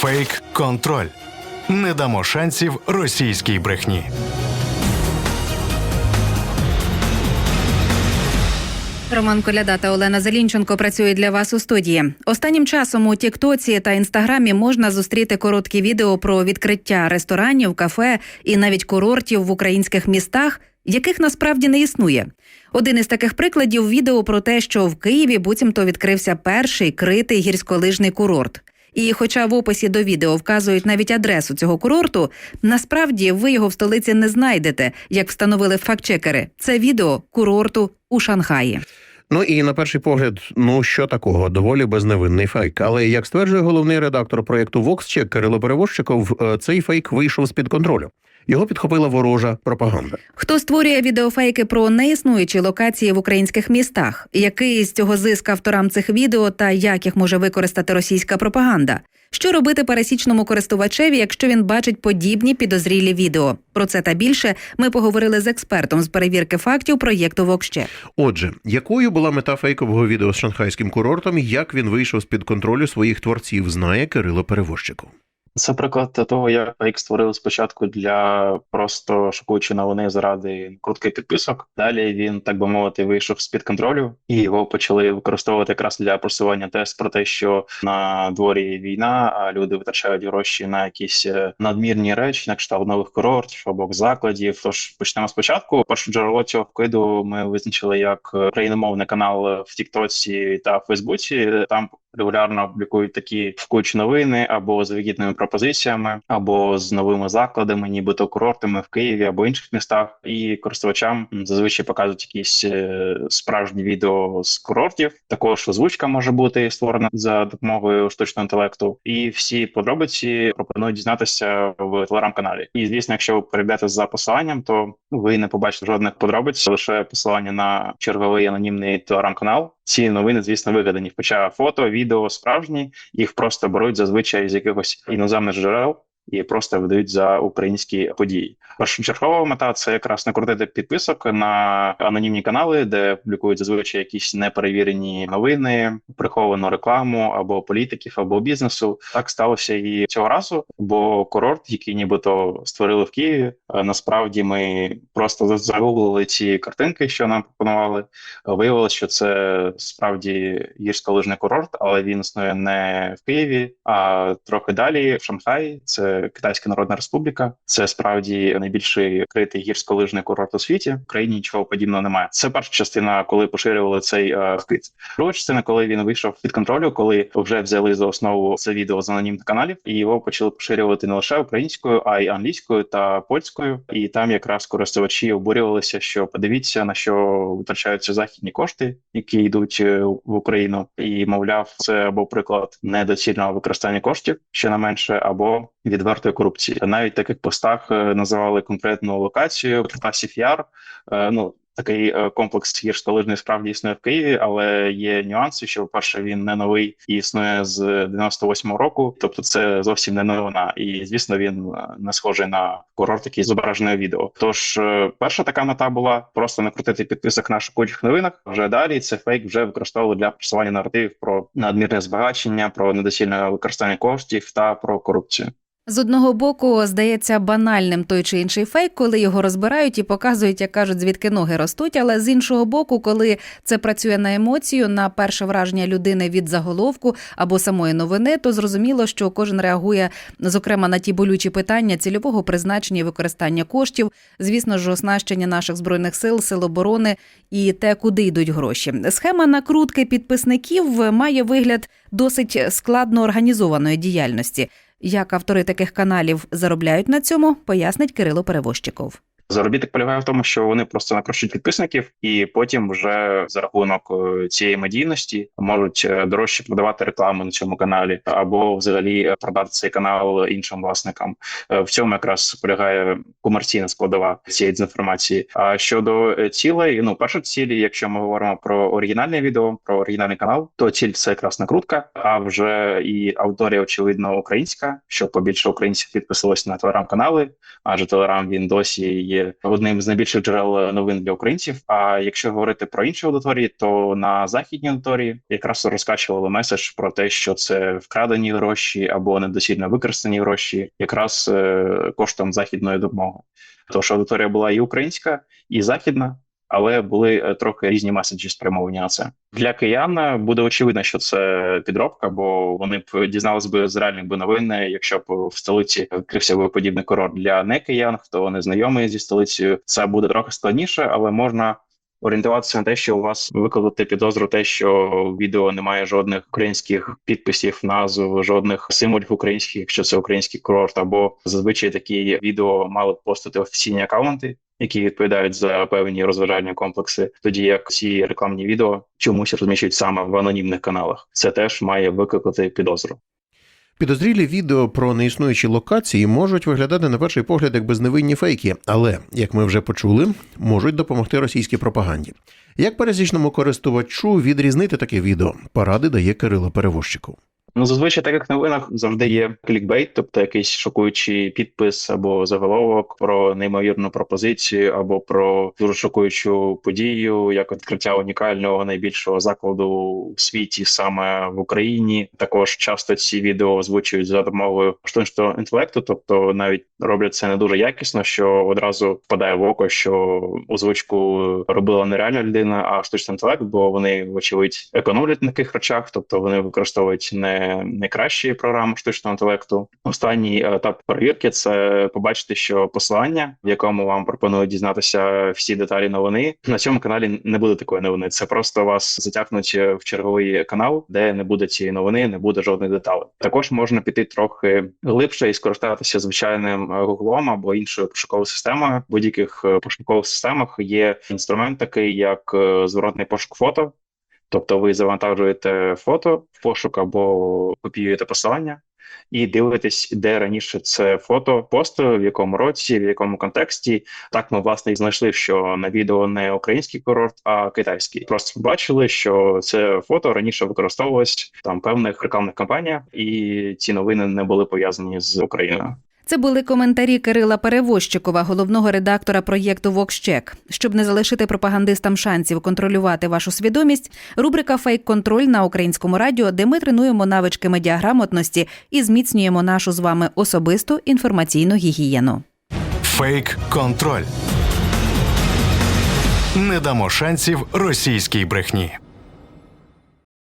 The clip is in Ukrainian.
Фейк контроль. Не дамо шансів російській брехні. Роман Коляда та Олена Зелінченко працюють для вас у студії. Останнім часом у Тіктоці та Інстаграмі можна зустріти короткі відео про відкриття ресторанів, кафе і навіть курортів в українських містах, яких насправді не існує. Один із таких прикладів відео про те, що в Києві буцімто відкрився перший критий гірськолижний курорт. І, хоча в описі до відео вказують навіть адресу цього курорту, насправді ви його в столиці не знайдете, як встановили фактчекери. Це відео курорту у Шанхаї. Ну і на перший погляд, ну що такого, доволі безневинний фейк. Але як стверджує головний редактор проєкту Воксчек Кирило Перевозчиков, е, цей фейк вийшов з під контролю. Його підхопила ворожа пропаганда. Хто створює відеофейки про неіснуючі локації в українських містах? Який з цього зиск авторам цих відео та як їх може використати російська пропаганда? Що робити пересічному користувачеві, якщо він бачить подібні підозрілі відео? Про це та більше ми поговорили з експертом з перевірки фактів проєкту VoxCheck. Отже, якою була мета фейкового відео з шанхайським курортом, як він вийшов з під контролю своїх творців, знає Кирило Перевозчиков. Це приклад того, як фейк створили спочатку для просто шокуючої новини заради крутких підписок. Далі він, так би мовити, вийшов з під контролю, і його почали використовувати якраз для просування тест про те, що на дворі війна, а люди витрачають гроші на якісь е, надмірні речі, на кшталт нових курортів або закладів. Тож почнемо спочатку. Перше джерело цього вкиду ми визначили як україномовний канал в Тіктоці та Фейсбуці. Там регулярно публікують такі вкучі новини або з вигідними пропозиціями, або з новими закладами, нібито курортами в Києві або інших містах. І користувачам зазвичай показують якісь е, справжні відео з курортів. Також озвучка може бути створена за допомогою штучного інтелекту, і всі подробиці пропонують дізнатися в телеграм-каналі. І звісно, якщо ви перейдете за посиланням, то ви не побачите жодних подробиць, лише посилання на черговий анонімний телеграм-канал. Ці новини, звісно, вигадані. Хоча фото, відео справжні, їх просто беруть зазвичай з якихось іноземних джерел і просто видають за українські події. Першочергова мета це якраз накрутити підписок на анонімні канали, де публікують зазвичай якісь неперевірені новини, приховану рекламу або політиків, або бізнесу. Так сталося і цього разу. Бо курорт, який нібито створили в Києві, е, насправді ми просто загуглили ці картинки, що нам пропонували. Виявилося, що це справді гірськолижний курорт, але він існує не в Києві, а трохи далі в Шанхаї. Це Китайська Народна Республіка. Це справді найбільший критий гірськолижний курорт у світі. В Україні нічого подібного немає. Це перша частина, коли поширювали цей е, вкид. Друга частина, коли він вийшов під контролю, коли вже взяли за основу це відео з анонімних каналів, і його почали поширювати не лише українською, а й англійською та польською. І там якраз користувачі обурювалися, що подивіться на що витрачаються західні кошти, які йдуть е, в Україну, і мовляв, це або приклад недоцільного використання коштів, що не менше, або відвертої корупції. Навіть таких постах е, називали конкретну локацію Черкасів Яр. Е, Ну такий е, комплекс гірськолижний справді існує в Києві, але є нюанси. Що по-перше, він не новий і існує з 98-го року, тобто це зовсім не новина. І звісно, він не схожий на курорт, який зображений відео. Тож перша така мета була просто накрутити підписок на шокуючих новинах. Вже далі це фейк вже використовували для просування наративів про надмірне збагачення, про недоцільне використання коштів та про корупцію. З одного боку, здається банальним той чи інший фейк, коли його розбирають і показують, як кажуть, звідки ноги ростуть. Але з іншого боку, коли це працює на емоцію, на перше враження людини від заголовку або самої новини, то зрозуміло, що кожен реагує зокрема на ті болючі питання цільового призначення і використання коштів, звісно ж, оснащення наших збройних сил, сил оборони і те, куди йдуть гроші. Схема накрутки підписників має вигляд досить складно організованої діяльності. Як автори таких каналів заробляють на цьому, пояснить Кирило Перевозчиков. Заробіток полягає в тому, що вони просто накручують підписників, і потім вже за рахунок е, цієї медійності можуть е, дорожче продавати рекламу на цьому каналі, або взагалі е, продати цей канал іншим власникам. В цьому якраз полягає комерційна складова цієї дезінформації. А щодо цілей, ну перша цілі, якщо ми говоримо про оригінальне відео, про оригінальний канал, то ціль це якраз накрутка. А вже і аудиторія, очевидно, українська, щоб побільше українців підписалось на телеграм-канали, адже телеграм він досі є є одним з найбільших джерел новин для українців. А якщо говорити про інші аудиторії, то на західній аудиторії якраз розкачували меседж про те, що це вкрадені гроші або недоцільно використані гроші, якраз е, коштом західної допомоги. Тож аудиторія була і українська, і західна. Але були е, трохи різні меседжі спрямовані на це для киян. Буде очевидно, що це підробка, бо вони б дізналися би з реальних би новин, якщо б в столиці відкрився би подібний курорт для не киян, хто не знайомий зі столицею. Це буде трохи складніше, але можна орієнтуватися на те, що у вас викликати підозру, те, що в відео немає жодних українських підписів, назв, жодних символів українських, якщо це український курорт, або зазвичай такі відео мали б постати офіційні акаунти. Які відповідають за певні розважальні комплекси, тоді як ці рекламні відео чомусь розміщують саме в анонімних каналах. Це теж має викликати підозру. Підозрілі відео про неіснуючі локації можуть виглядати на перший погляд як безневинні фейки, але, як ми вже почули, можуть допомогти російській пропаганді. Як пересічному користувачу відрізнити таке відео? Поради дає Кирило Перевозчику. Ну, зазвичай, так як в новинах завжди є клікбейт, тобто якийсь шокуючий підпис або заголовок про неймовірну пропозицію, або про дуже шокуючу подію, як відкриття унікального найбільшого закладу у світі саме в Україні. Також часто ці відео озвучують за допомогою штучного інтелекту, тобто навіть роблять це не дуже якісно, що одразу впадає в око, що озвучку робила не реальна людина, а штучний інтелект, бо вони вочевидь економлять на таких речах, тобто вони використовують не найкращі програми штучного інтелекту. Останній етап перевірки це побачити, що посилання, в якому вам пропонують дізнатися всі деталі новини, на цьому каналі не буде такої новини. Це просто вас затягнуть в черговий канал, де не буде цієї новини, не буде жодних деталей. Також можна піти трохи глибше і скористатися звичайним гуглом або іншою пошуковою системою. В будь-яких пошукових системах є інструмент, такий як е, зворотний пошук фото. Тобто ви завантажуєте фото в пошук або копіюєте посилання і дивитесь, де раніше це фото постили, в якому році, в якому контексті. Так ми власне і знайшли, що на відео не український курорт, а китайський. Просто побачили, що це фото раніше використовувалось там певних рекламних кампаніях, і ці новини не були пов'язані з Україною. Це були коментарі Кирила Перевозчикова, головного редактора проєкту VoxCheck. Щоб не залишити пропагандистам шансів контролювати вашу свідомість, рубрика Фейк-контроль на українському радіо, де ми тренуємо навички медіаграмотності і зміцнюємо нашу з вами особисту інформаційну гігієну. Фейк контроль. Не дамо шансів російській брехні.